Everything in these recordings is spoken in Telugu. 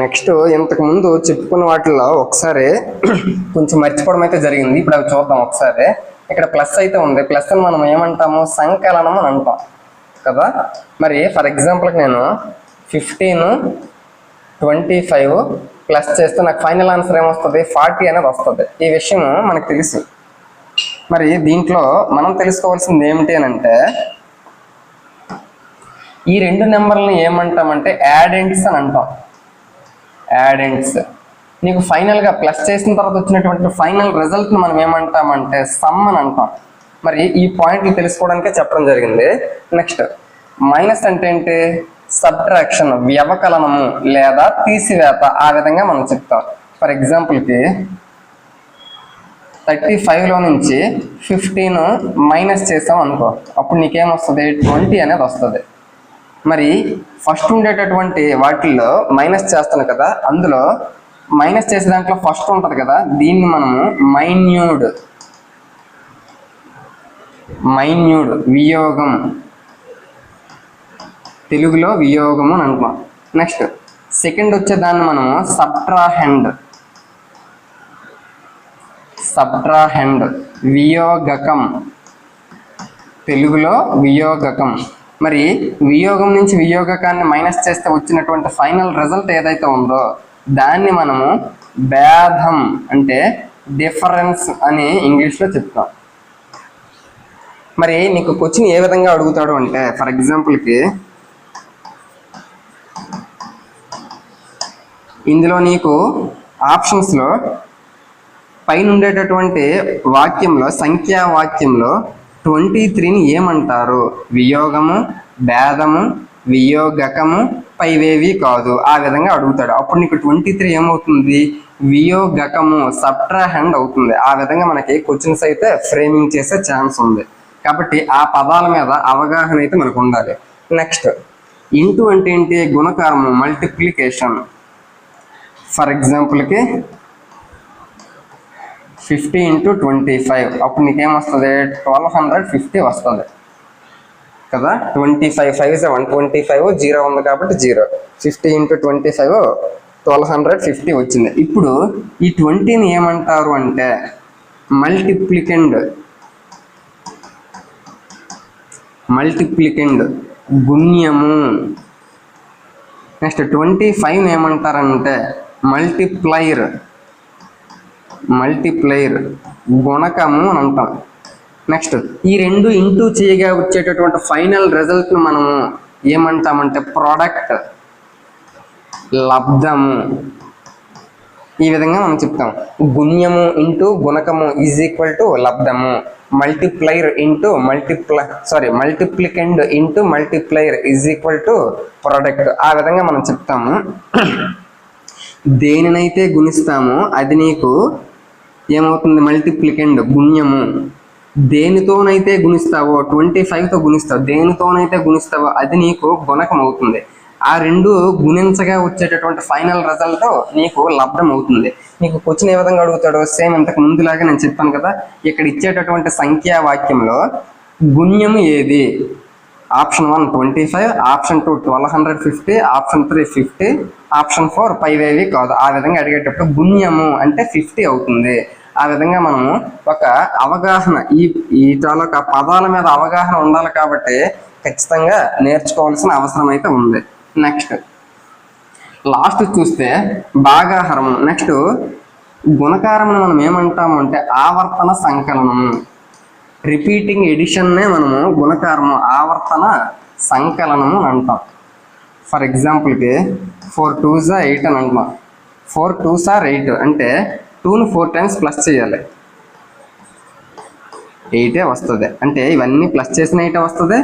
నెక్స్ట్ ఇంతకు ముందు చెప్పుకున్న వాటిల్లో ఒకసారి కొంచెం మర్చిపోవడం అయితే జరిగింది. ఇప్పుడు అవి చూద్దాం ఒకసారి. ఇక్కడ ప్లస్ అయితే ఉంది. ప్లస్ అని మనం ఏమంటాము? సంకలనం అని అంటాం. కదా? మరి ఫర్ ఎగ్జాంపుల్కి నేను ఫిఫ్టీన్ ట్వంటీ ఫైవ్ ప్లస్ చేస్తే నాకు ఫైనల్ ఆన్సర్ ఏమొస్తుంది? ఫార్టీ అనేది వస్తుంది. ఈ విషయం మనకు తెలుసు. మరి దీంట్లో మనం తెలుసుకోవాల్సింది ఏమిటి అని అంటే ఈ రెండు నెంబర్లను ఏమంటామంటే యాడెంట్స్ అని అంటాం. యాడెంట్స్ నీకు ఫైనల్గా ప్లస్ చేసిన తర్వాత వచ్చినటువంటి ఫైనల్ రిజల్ట్ని మనం ఏమంటామంటే సమ్ అని అంటాం. మరి ఈ పాయింట్లు తెలుసుకోవడానికే చెప్పడం జరిగింది. నెక్స్ట్ మైనస్ అంటే ఏంటి? సబ్ట్రాక్షన్ వ్యవకలనము లేదా తీసివేత ఆ విధంగా మనం చెప్తాం. ఫర్ ఎగ్జాంపుల్కి థర్టీ ఫైవ్లో నుంచి ఫిఫ్టీన్ మైనస్ చేసాం అనుకో అప్పుడు నీకేమొస్తుంది ట్వంటీ అనేది వస్తుంది. మరి ఫస్ట్ ఉండేటటువంటి వాటిల్లో మైనస్ చేస్తాను కదా అందులో మైనస్ చేసే దాంట్లో ఫస్ట్ ఉంటుంది కదా దీన్ని మనము మైన్యూడ్ మైన్యూడ్ వియోగం. తెలుగులో వియోగము అని అనుకున్నాం నెక్స్ట్ సెకండ్ వచ్చే దాన్ని మనము సబ్ట్రాహెండ్ సబ్ట్రాహెండ్ వియోగకం. తెలుగులో వియోగకం. మరి వియోగం నుంచి వియోగకాన్ని మైనస్ చేస్తే వచ్చినటువంటి ఫైనల్ రిజల్ట్ ఏదైతే ఉందో దాన్ని మనము భేదం అంటే డిఫరెన్స్ అని ఇంగ్లీష్లో చెప్తాం. మరి నీకు క్వశ్చన్ ఏ విధంగా అడుగుతాడు అంటే ఫర్ ఎగ్జాంపుల్కి ఇందులో నీకు ఆప్షన్స్లో పైన ఉండేటటువంటి వాక్యంలో సంఖ్యా వాక్యంలో ట్వంటీ త్రీని ఏమంటారు? వియోగము భేదము వియోగకము పైవేవి కాదు. ఆ విధంగా అడుగుతాడు. అప్పుడు నీకు ట్వంటీ త్రీ ఏమవుతుంది? వియోగకము సబ్ట్రాహెండ్ అవుతుంది. ఆ విధంగా మనకి క్వశ్చన్స్ అయితే ఫ్రేమింగ్ చేసే ఛాన్స్ ఉంది. కాబట్టి ఆ పదాల మీద అవగాహన అయితే మనకు ఉండాలి. నెక్స్ట్ ఇంటూ అంటే ఏంటి? గుణకారము మల్టిప్లికేషన్. ఫర్ ఎగ్జాంపుల్కి ఫిఫ్టీ ఇంటూ ట్వంటీ ఫైవ్. అప్పుడు నీకేం వస్తుంది ట్వెల్వ్ హండ్రెడ్ ఫిఫ్టీ వస్తుంది. కదా? Twenty five five seven twenty five zero ఉంది కాబట్టి zero. Fifty into twenty five twelve hundred fifty వచ్చింది. ఇప్పుడు ఈ ట్వంటీని ఏమంటారు అంటే మల్టిప్లికెండ్. మల్టిప్లికెండ్. గుణ్యము. నెక్స్ట్ ట్వంటీ ఫైవ్ ఏమంటారంటే మల్టిప్లైర్. మల్టిప్లైర్ గుణకము అని అంటాం. నెక్స్ట్ ఈ రెండు ఇంటూ చేయగా వచ్చేటటువంటి ఫైనల్ రిజల్ట్ను మనము ఏమంటామంటే ప్రోడక్ట్ లబ్ధము. ఈ విధంగా మనం చెప్తాం. గుణ్యము ఇంటూ గుణకము is equal to లబ్ధము. Multiplier into multiply sorry multiplicand into multiplier is equal to product. ఆ విధంగా మనం చెప్తాము. దేనినైతే గుణిస్తామో అది నీకు ఏమవుతుంది? మల్టిప్లికెండ్ గుణ్యము. దేనితోనైతే గుణిస్తావో ట్వంటీ ఫైవ్తో గుణిస్తావు దేనితోనైతే గుణిస్తావో అది నీకు గుణకం అవుతుంది ఆ రెండు గుణించగా వచ్చేటటువంటి ఫైనల్ రిజల్ట్ నీకు లబ్ధం అవుతుంది నీకు క్వశ్చన్ ఏ విధంగా అడుగుతాడో సేమ్ ఇంతకు ముందులాగా నేను చెప్పాను కదా ఇక్కడ ఇచ్చేటటువంటి సంఖ్యా వాక్యంలో గుణ్యము ఏది? Option one twenty five option two twelve hundred fifty option three fifty option four five ఏవి కాదు. ఆ విధంగా అడిగేటప్పుడు గుణ్యము అంటే ఫిఫ్టీ అవుతుంది. ఆ విధంగా మనము ఒక అవగాహన ఈ ఈ తాలూకా పదాల మీద అవగాహన ఉండాలి కాబట్టి ఖచ్చితంగా నేర్చుకోవాల్సిన అవసరం అయితే ఉంది. నెక్స్ట్. లాస్ట్ చూస్తే భాగాహారం నెక్స్ట్ గుణకారం మనం ఏమంటాము అంటే ఆవర్తన సంకలనము. రిపీటింగ్ ఎడిషన్నే మనము గుణకారము ఆవర్తన సంకలనము అని అంటాం. ఫర్ ఎగ్జాంపుల్కి ఫోర్ టూ జా ఎయిట్ అని అంటున్నాం. ఫోర్ టూ సార్ ఎయిట్ అంటే టూను ఫోర్ టైమ్స్ ప్లస్ చేయాలి. ఎయిటే వస్తుంది. అంటే ఇవన్నీ ప్లస్ చేసిన ఎయిటే వస్తుంది.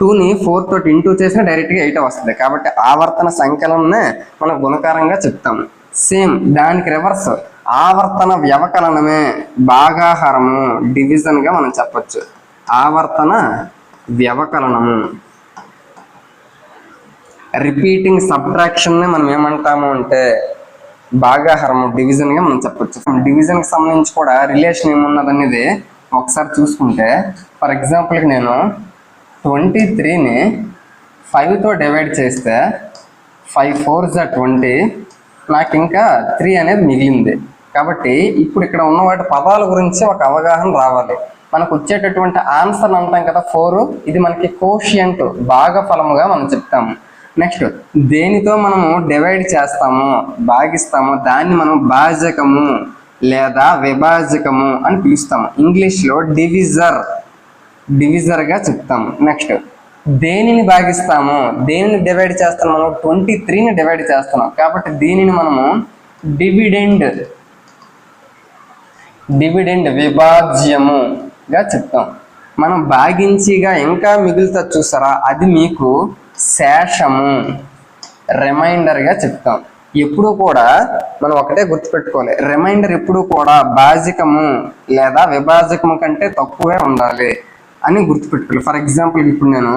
టూని ఫోర్ తోటి ఇంటూ చేసిన డైరెక్ట్గా ఎయిటే వస్తుంది. కాబట్టి ఆవర్తన సంకలననే మనం గుణకారంగా చెప్తాము సేమ్ దానికి రివర్స్ ఆవర్తన వ్యవకలనమే భాగాహారము డివిజన్గా మనం చెప్పచ్చు. ఆవర్తన వ్యవకలనము. రిపీటింగ్ సబ్ట్రాక్షన్ని మనం ఏమంటాము అంటే భాగాహారము డివిజన్గా మనం చెప్పొచ్చు. డివిజన్కి సంబంధించి కూడా రిలేషన్ ఏమున్నది అనేది ఒకసారి చూసుకుంటే ఫర్ ఎగ్జాంపుల్కి నేను ట్వంటీ త్రీని ఫైవ్తో డివైడ్ చేస్తే ఫైవ్ ఫోర్ జా ట్వంటీ నాకు ఇంకా త్రీ అనేది మిగిలింది. కాబట్టి ఇప్పుడు ఇక్కడ ఉన్న వాటి పదాల గురించి ఒక అవగాహన రావాలి. మనకు వచ్చేటటువంటి ఆన్సర్ అంటాం కదా ఫోర్ ఇది మనకి కోషియంట్ భాగఫలముగా మనం చెప్తాము. నెక్స్ట్ దేనితో మనము డివైడ్ చేస్తాము భాగిస్తాము దాన్ని మనం భాజకము లేదా విభాజకము అని పిలుస్తాము. ఇంగ్లీష్లో డివిజర్ డివిజర్గా చెప్తాము. నెక్స్ట్ దేనిని భాగిస్తాము? దేనిని డివైడ్ చేస్తాం మనం ట్వంటీ త్రీని డివైడ్ చేస్తున్నాం కాబట్టి దీనిని మనము డివిడెండ్ డివిడెండ్ విభాజ్యముగా చెప్తాం. మనం భాగించిగా ఇంకా మిగులుతా చూసారా అది మీకు శేషము రిమైండర్గా చెప్తాం. ఎప్పుడు కూడా మనం ఒకటే గుర్తుపెట్టుకోవాలి. రిమైండర్ ఎప్పుడు కూడా భాజకము లేదా విభాజకము కంటే తక్కువే ఉండాలి అని గుర్తుపెట్టుకోవాలి. ఫర్ ఎగ్జాంపుల్ ఇప్పుడు నేను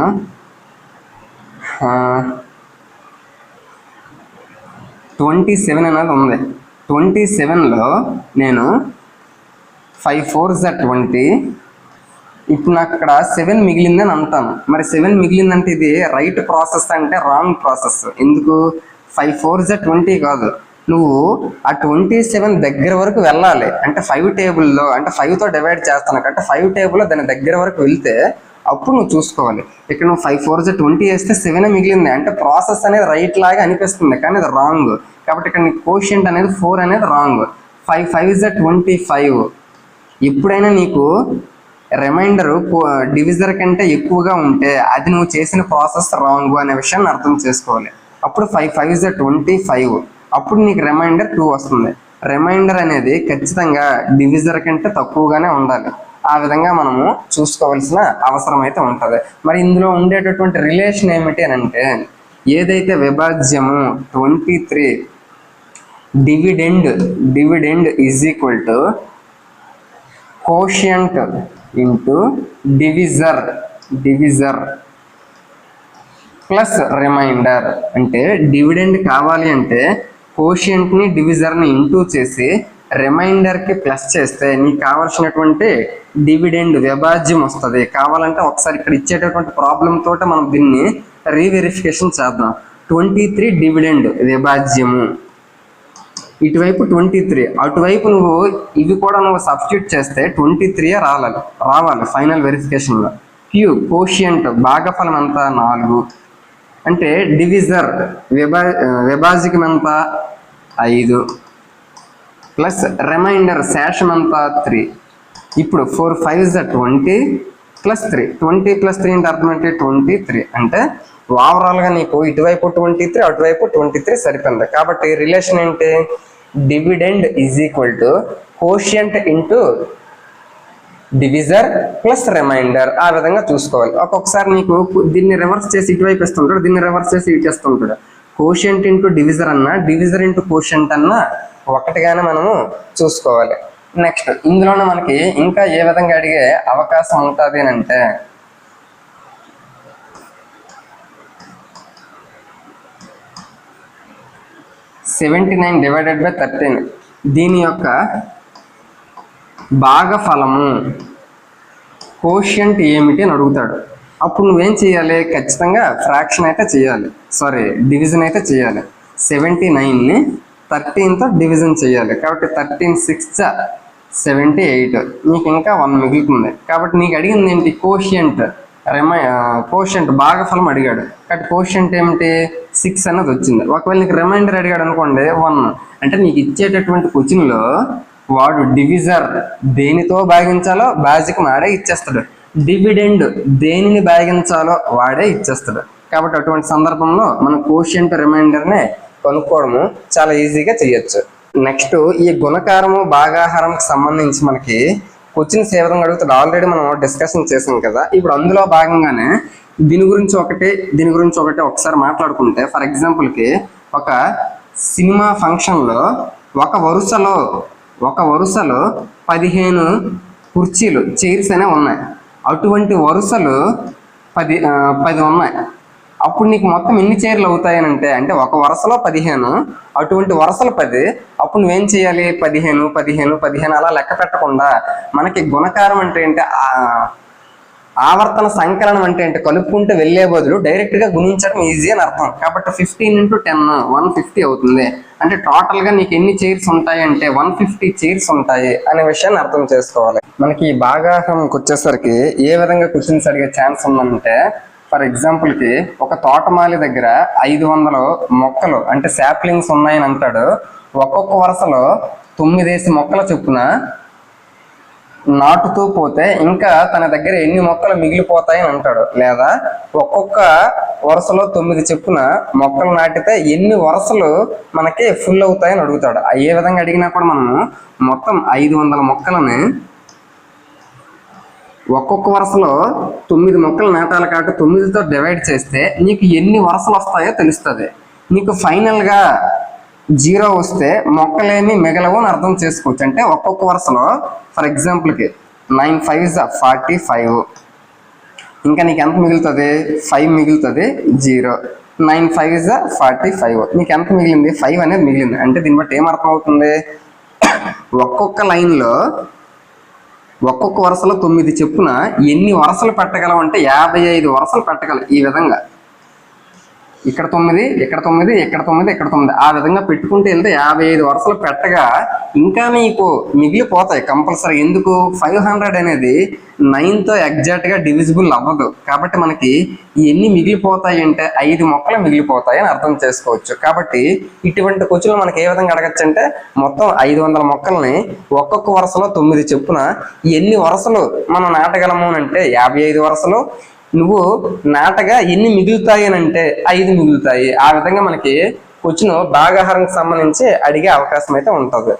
ట్వంటీ సెవెన్ అనేది ఉంది. ట్వంటీ సెవెన్లో నేను ఫైవ్ ఫోర్ జా ట్వంటీ. ఇప్పుడు నాకు ఇక్కడ సెవెన్ మిగిలిందని అంటాను. మరి సెవెన్ మిగిలిందంటే ఇది రైట్ ప్రాసెస్ అంటే రాంగ్ ప్రాసెస్ ఎందుకు? ఫైవ్ ఫోర్ జా ట్వంటీ కాదు. నువ్వు ఆ ట్వంటీ సెవెన్ దగ్గర వరకు వెళ్ళాలి. అంటే ఫైవ్ టేబుల్లో అంటే ఫైవ్తో డివైడ్ చేస్తాను. అంటే ఫైవ్ టేబుల్లో దాని దగ్గర వరకు వెళ్తే అప్పుడు నువ్వు చూసుకోవాలి. ఇక్కడ నువ్వు ఫైవ్ ఫోర్ జా ట్వంటీ వేస్తే సెవెన్ మిగిలింది. అంటే ప్రాసెస్ అనేది రైట్ లాగా అనిపిస్తుంది కానీ అది రాంగ్ కాబట్టి ఇక్కడ నీ కోషియంట్ అనేది ఫోర్ అనేది రాంగ్ ఫైవ్ ఫైవ్ జా ట్వంటీ ఫైవ్ ఎప్పుడైనా నీకు రిమైండర్ డివిజర్ కంటే ఎక్కువగా ఉంటే అది నువ్వు చేసిన ప్రాసెస్ రాంగ్ అనే విషయాన్ని అర్థం చేసుకోవాలి. అప్పుడు five five is twenty five అప్పుడు నీకు రిమైండర్ టూ వస్తుంది. రిమైండర్ అనేది ఖచ్చితంగా డివిజర్ కంటే తక్కువగానే ఉండాలి. ఆ విధంగా మనము చూసుకోవాల్సిన అవసరం అయితే ఉంటుంది. మరి ఇందులో ఉండేటటువంటి రిలేషన్ ఏమిటి అని అంటే ఏదైతే విభాజ్యము twenty three dividend dividend is equal to quotient into divisor divisor plus remainder అంటే డివిడెండ్ కావాలి అంటే కోషియంట్ని డివిజర్ని ఇంటూ చేసి రిమైండర్కి ప్లస్ చేస్తే నీకు కావాల్సినటువంటి డివిడెండ్ విభాజ్యం వస్తుంది. కావాలంటే ఒకసారి ఇక్కడ ఇచ్చేటటువంటి ప్రాబ్లం తోట మనం దీన్ని రీవెరిఫికేషన్ చేద్దాం. ట్వంటీ త్రీ డివిడెండ్ విభాజ్యము. ఇటువైపు ట్వంటీ త్రీ. అటువైపు నువ్వు ఇవి కూడా నువ్వు సబ్స్టిట్యూట్ చేస్తే ట్వంటీ త్రీ రావాలి రావాలి ఫైనల్ వెరిఫికేషన్లో క్యూ కోషియంట్ భాగఫలం ఎంత? నాలుగు. అంటే డివిజర్ విభా విభాజకం ఎంత? ఐదు. ప్లస్ రిమైండర్ శేషం ఎంత త్రీ ఇప్పుడు four five is the twenty plus three twenty plus three అంటే అర్థం ఏంటి? ట్వంటీ త్రీ అంటే ఓవరాల్గా నీకు ఇటువైపు ట్వంటీ త్రీ అటువైపు ట్వంటీ త్రీ సరిపోయింది. కాబట్టి రిలేషన్ ఏంటి? Dividend is equal to quotient into divisor plus remainder. ఆ విధంగా చూసుకోవాలి. ఒక్కొక్కసారి నీకు దీన్ని రివర్స్ చేసి ఇటువైపు ఇస్తుంటాడు దీన్ని రివర్స్ చేసి ఇటు ఇస్తుంటాడు. కోషియంట్ ఇంటూ డివిజర్ అన్న డివిజర్ ఇంటూ కోషియంట్ అన్న ఒకటిగానే మనము చూసుకోవాలి. నెక్స్ట్ ఇందులోనే మనకి ఇంకా ఏ విధంగా అడిగే అవకాశం ఉంటుంది అని అంటే seventy nine divided by thirteen దీని యొక్క భాగఫలము కోషియంట్ ఏమిటి అని అడుగుతాడు. అప్పుడు నువ్వేం చేయాలి? ఖచ్చితంగా ఫ్రాక్షన్ అయితే చేయాలి. సారీ డివిజన్ అయితే చేయాలి. సెవెంటీ నైన్ని థర్టీన్తో డివిజన్ చేయాలి. కాబట్టి థర్టీన్ సిక్స్ సెవెంటీ ఎయిట్ నీకు ఇంకా వన్ మిగులుతుంది. కాబట్టి నీకు అడిగింది ఏంటి? కోషియంట్ రిమై కోషియంట్ భాగఫలం అడిగాడు. కాబట్టి కోషియంట్ ఏమిటి? సిక్స్ అనేది వచ్చింది. ఒకవేళ నీకు రిమైండర్ అడిగాడు అనుకోండి వన్ అంటే నీకు ఇచ్చేటటువంటి క్వశ్చన్లో వాడు డివిజర్ దేనితో భాగించాలో బాజిక్ వాడే ఇచ్చేస్తాడు. డివిడెండ్ దేనిని భాగించాలో వాడే ఇచ్చేస్తాడు. కాబట్టి అటువంటి సందర్భంలో మన కోషియంట్ రిమైండర్నే కనుక్కోవడము చాలా ఈజీగా చేయొచ్చు నెక్స్ట్ ఈ గుణకారము భాగాహారంకి సంబంధించి మనకి క్వశ్చన్స్ ఏ విధంగా అడుగుతాడు? ఆల్రెడీ మనం డిస్కషన్ చేసాం కదా. ఇప్పుడు అందులో భాగంగానే దీని గురించి ఒకటే దీని గురించి ఒకటే ఒకసారి మాట్లాడుకుంటే ఫర్ ఎగ్జాంపుల్కి ఒక సినిమా ఫంక్షన్లో ఒక వరుసలో ఒక వరుసలో పదిహేను కుర్చీలు చైర్స్ అనేవి ఉన్నాయి. అటువంటి వరుసలు పది పది ఉన్నాయి. అప్పుడు నీకు మొత్తం ఎన్ని చైర్లు అవుతాయని అంటే అంటే ఒక వరుసలో పదిహేను అటువంటి వరుసలు పది అప్పుడు నువ్వేం చేయాలి? పదిహేను పదిహేను పదిహేను అలా లెక్క పెట్టకుండా మనకి గుణకారం అంటే ఏంటి? ఆవర్తన సంకలనం అంటే ఏంటి? కలుపుకుంటూ వెళ్ళే బదులు డైరెక్ట్గా గుణించడం ఈజీ అని అర్థం. కాబట్టి fifteen into ten one fifty అవుతుంది. అంటే టోటల్గా నీకు ఎన్ని చైర్స్ ఉంటాయి అంటే వన్ ఫిఫ్టీ చైర్స్ ఉంటాయి అనే విషయాన్ని అర్థం చేసుకోవాలి. మనకి ఈ భాగాహారంకి వచ్చేసరికి ఏ విధంగా క్వశ్చన్స్ అడిగే ఛాన్స్ ఉందంటే ఫర్ ఎగ్జాంపుల్కి ఒక తోటమాలి దగ్గర ఐదు వందలు మొక్కలు అంటే శాప్లింగ్స్ ఉన్నాయని అంటాడు. ఒక్కొక్క వరుసలో తొమ్మిదేసి మొక్కల చొప్పున నాటుతూ పోతే ఇంకా తన దగ్గర ఎన్ని మొక్కలు మిగిలిపోతాయని అంటాడు. లేదా ఒక్కొక్క వరుసలో తొమ్మిది చెప్పున మొక్కలు నాటితే ఎన్ని వరుసలు మనకి ఫుల్ అవుతాయని అడుగుతాడు. ఏ విధంగా అడిగినా కూడా మనము మొత్తం ఐదు వందల మొక్కలని ఒక్కొక్క వరుసలో తొమ్మిది మొక్కలు నాటాలి కాబట్టి తొమ్మిదితో డివైడ్ చేస్తే నీకు ఎన్ని వరుసలు వస్తాయో తెలుస్తుంది. నీకు ఫైనల్గా జీరో వస్తే మొక్కలేమి మిగలవు అని అర్థం చేసుకోవచ్చు. అంటే ఒక్కొక్క వరుసలో ఫర్ ఎగ్జాంపుల్కి నైన్ ఫైవ్ ఫార్టీ ఫైవ్ ఇంకా నీకు ఎంత మిగులుతుంది? ఫైవ్ మిగులుతుంది zero. Nine five is forty five నీకు ఎంత మిగిలింది? ఫైవ్ అనేది మిగిలింది. అంటే దీన్ని బట్టి ఏం అవుతుంది ఒక్కొక్క లైన్లో ఒక్కొక్క వరుసలో తొమ్మిది చెప్పున ఎన్ని వరుసలు పెట్టగలం అంటే యాభై ఐదు వరుసలు పెట్టగలం ఈ విధంగా. ఇక్కడ తొమ్మిది ఇక్కడ తొమ్మిది ఇక్కడ తొమ్మిది ఇక్కడ తొమ్మిది. ఆ విధంగా పెట్టుకుంటూ వెళ్తే యాభై ఐదు వరుసలు పెట్టగా ఇంకా నీకు మిగిలిపోతాయి కంపల్సరీ. ఎందుకు? ఫైవ్ హండ్రెడ్ అనేది నైన్తో ఎగ్జాక్ట్గా డివిజిబుల్ అవ్వదు. కాబట్టి మనకి ఎన్ని మిగిలిపోతాయి అంటే ఐదు మొక్కలు మిగిలిపోతాయి అని అర్థం చేసుకోవచ్చు. కాబట్టి ఇటువంటి కొచ్చులు మనకి ఏ విధంగా అడగచ్చు అంటే మొత్తం ఐదు వందల మొక్కల్ని ఒక్కొక్క వరుసలో తొమ్మిది చెప్పున ఎన్ని వరుసలు మనం నాటగలము అని అంటే యాభై ఐదు వరుసలు నువ్వు నాటగా ఎన్ని మిగులుతాయి అని అంటే ఐదు మిగులుతాయి. ఆ విధంగా మనకి క్వశ్చన్ భాగాహారంకి సంబంధించి అడిగే అవకాశం అయితే ఉంటుంది.